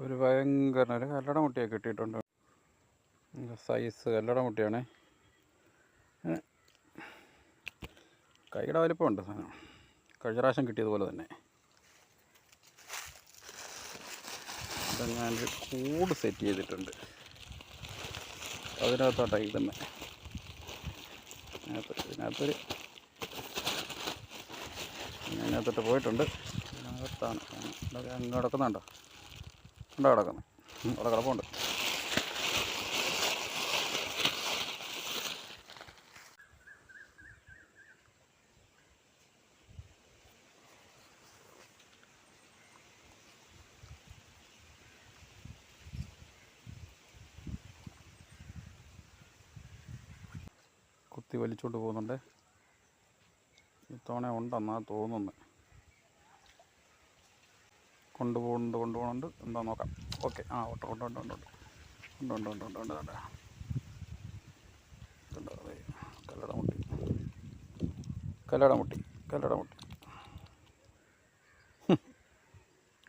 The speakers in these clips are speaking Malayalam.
ഒരു ഭയങ്കര ഒരു കല്ലട മുട്ടിയെ കിട്ടിയിട്ടുണ്ട് സൈസ് കല്ലട മുട്ടിയാണ് കൈയുടെ വലിപ്പമുണ്ട് സാധനം. കഴിഞ്ഞ പ്രാവശ്യം കിട്ടിയതുപോലെ തന്നെ. ഞാൻ ഞാനൊരു കൂട് സെറ്റ് ചെയ്തിട്ടുണ്ട്. അതിനകത്തോട്ടാണ് ഇടുന്നത് അതിനകത്ത് ഇതിനകത്തൊരു അതിനകത്തോട്ട് പോയിട്ടുണ്ട്. ഇതിനകത്താണ്. ഇവിടെ അങ്ങ് കിടക്കുന്നുണ്ടോ ഉണ്ടോ കിടക്കുന്നത് അവിടെ കിടപ്പുണ്ട്. കുത്തി വലിച്ചോണ്ട് പോകുന്നുണ്ട്. ഇത്തവണ ഉണ്ടെന്നാ തോന്നുന്നത് കൊണ്ടുപോകുന്നുണ്ട് കൊണ്ടുപോകുന്നുണ്ട്. എന്താ നോക്കാം. ഓക്കെ. ആ ഉണ്ട് ഉണ്ട് ഉണ്ട് ഉണ്ട് ഉണ്ട്. ഉണ്ട് ഉണ്ട് ഉണ്ട് ഉണ്ട് ഉണ്ട് കല്ലട മുട്ടി കല്ലട മുട്ടി കല്ലട മുട്ടി.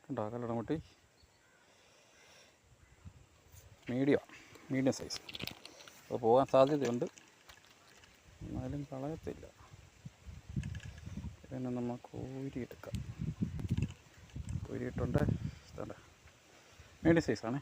കണ്ടോ കല്ലട മുട്ടി മീഡിയം മീഡിയം സൈസ്. അത് പോകാൻ സാധ്യതയുണ്ട്. എന്നാലും കളയത്തില്ല. പിന്നെ നമുക്ക് ഊരിയെടുക്കാം. ഊരിയിട്ടുണ്ട്. ഇതുണ്ട് മീഡിയം സൈസാണ്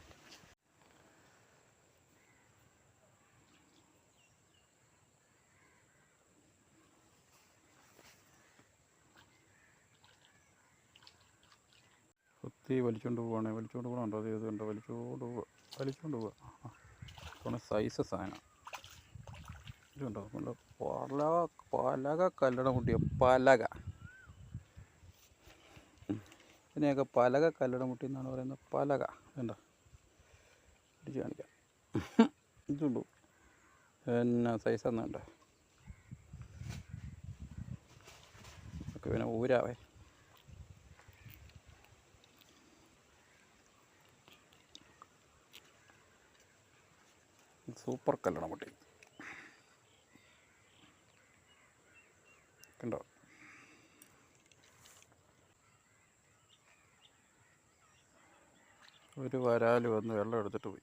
കുത്തി വലിച്ചുകൊണ്ട് പോവാണേ. വലിച്ചുകൊണ്ട് പോകണുണ്ടോ അത് ഇതുണ്ട് വലിച്ചുകൊണ്ട് പോവുക വലിച്ചുകൊണ്ട് പോവുക ആ സൈസ് സാധനം. ഇതുണ്ടോ നല്ല പലക പലക കല്ലട മുട്ടിയ പലക. ഇതിനെയൊക്കെ പലക കല്ലട മുട്ടി എന്നാണ് പറയുന്നത്. പലക. വേണ്ട പിടിച്ച് കാണിക്കാം. ഇതുള്ളൂ സൈസ് വേണ്ട ഒക്കെ പിന്നെ ഊരാവേ. സൂപ്പർ കല്ലട മുട്ടി. കണ്ടോ? ഒരു വരാൽ വന്ന് വെള്ളം എടുത്തിട്ട് പോയി.